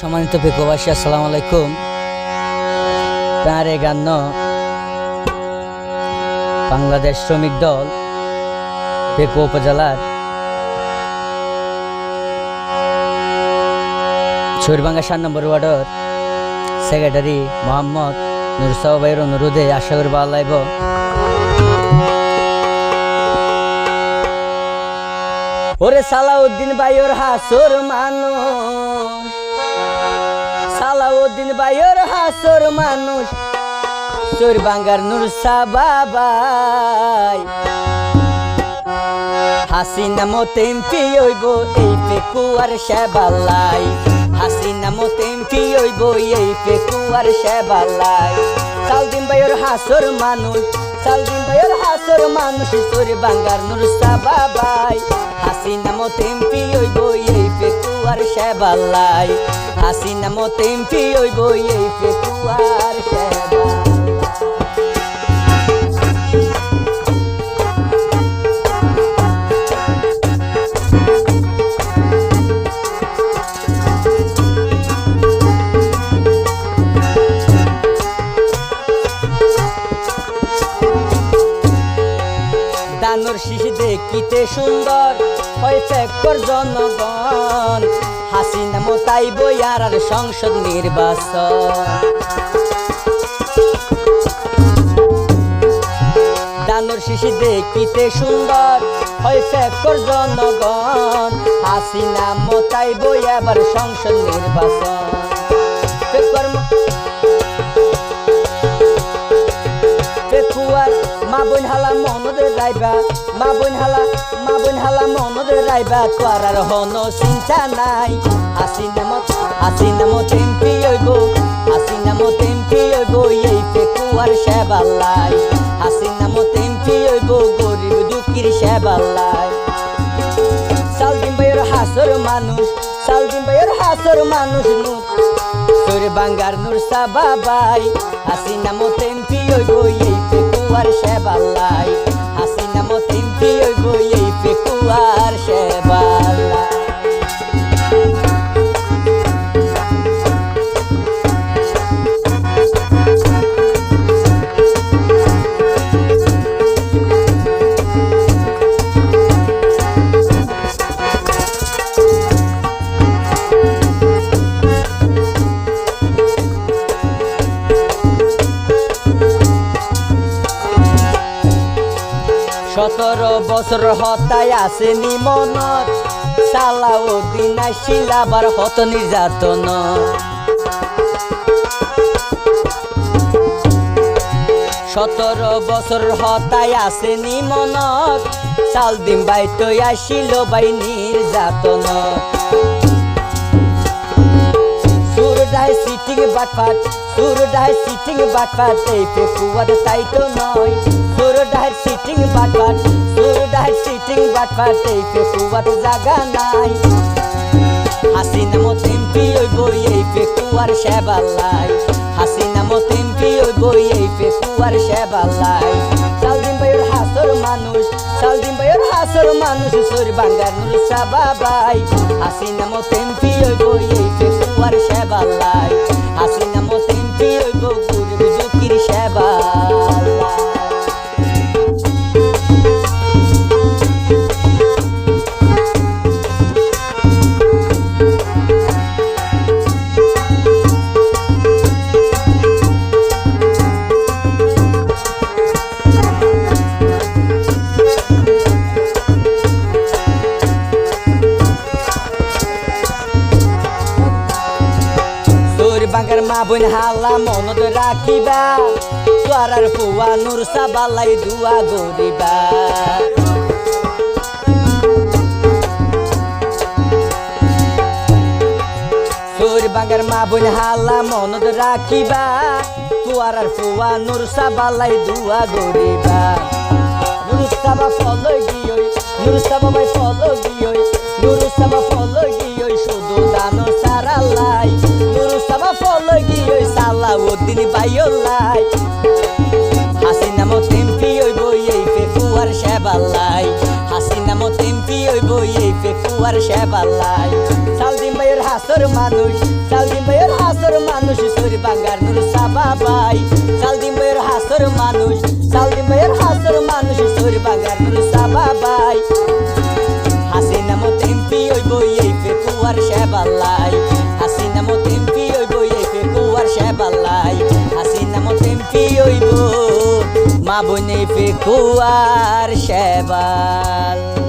সম্মানিত পেকোবাসী আসসালামু আলাইকুম। তাঁর এ বাংলাদেশ শ্রমিক দল পেকো উপজেলার ছুরবাঙ্গা সাত নম্বর ওয়ার্ডের সেক্রেটারি মোহাম্মদ নুরসাহ ভাইয়ের অনুরোধে আশা করি ভালো লাগব। ওরে সালাউদ্দিন ভাইয়ের হাসর মানুষ। সালাউদ্দিন ভাইয়ের হাসর মানুষ। চোর বাঙ্গার নুর বাবাই হাসিনা মতে এমপি হইব, এই পেকুয়ার সেবালাই হাসিনা মতে এমপি হইব, এই পেকুয়ার সেবালাই সালদিন ভাইয়ের হাসর মানুষ সালদিন ভাইয়ের হাসর মানুষ চোর বাঙ্গার নুরসা বাবাই হাসিনা মতে এমপি হইব এই পেকুয়ার সেবালাই। হাসিনা মতে এমপি হইব এই পেকুয়ার সেবালাই। দানোর শিশি দেখিতে সুন্দর হয় ফেকর জনগণ। হাসিনা মোতাই বইয়ার আর সংসদ নির্বাচন। শিশি দেখিতে সুন্দর হয় ফেকর জনগণ। হাসিনা মোতাই বই আবার সংসদ নির্বাচন। মনদের রাইবা মা বোন হালা, মা বোন হালা মনদের রাইবা তোর আর হন চিন্তা নাই। হাসি নামত হাসি নামত এমপি হইব। হাসি নামত এমপি হইব, এই পেকুয়ার সেবালাই হাসি নামত এমপি হইব, গরিব দুঃখীর সেবালাই সালদিন ভাইয়ের হাসর মানুষ, সালদিন ভাইয়ের হাসর মানুষ নূর। তোর বাঙ্গার নূর বাবাই হাসিনা মত এমপি হইব, এই পেকুয়ার সেবালাই সতেরো বছর হতায় আসেনি মনত। সালাউদ্দিন আসিল আবার হত নির্যাতন। সতেরো বছর হতায় আসেনি মনত। চাল দিন বাইতো আসিল বাই নির্যাতন। বাটফাট সুরডাই সিটিং বাটফাট, এই পেপুয়ার তাই তো নয়। সুরডাই সিটিং বাটফাট সুরডাই সিটিং বাটফাট, এই পেপুয়ার জায়গা নাই। হাসিনা মত এমপি ওই বই, এই পেকুয়ার সেবালাই হাসিনা মত এমপি ওই বই, এই পেকুয়ার সেবালাই সালদিন ভাইয়ের হাসর মানুষ, সালদিন ভাইয়ের হাসর মানুষ, সর বাঙ্গার নুরসা বাবাই হাসিনা মত এমপি ওই বই, এই বাঙ্গার মা বোন হালা মনত রাখিবা। তোরার ফুয়া নুর সাবালাই দুয়া গরিবা। তোর বাঙ্গার মা বোন হালা মনত রাখিবা। তোরার ফুয়া নুর সাবালাই দুয়া গরিবা। নুরুস্তাবা ফলো গিয়ই নুরুস্তাবা ভাই ফলো গিয়ই নুরুস্তাবা ফলো সালাউদ্দিন বাইলাই হাসিনা মত এমপি হইব এই পেকুয়ার সেবালাই হাসিনা মত এমপি হইব এই পেকুয়ার সেবালাই সালদিন ভাইয়ের হাসর মানুষ, সালদিন বাঙ্গার নুর সাবাবাই সালদিম বইয়ের হাসর মানুষ সালদিম বইয়ের হাসর মানুষ, সুর বাঙ্গার নুর বনে ফিকুয়ার শেবাল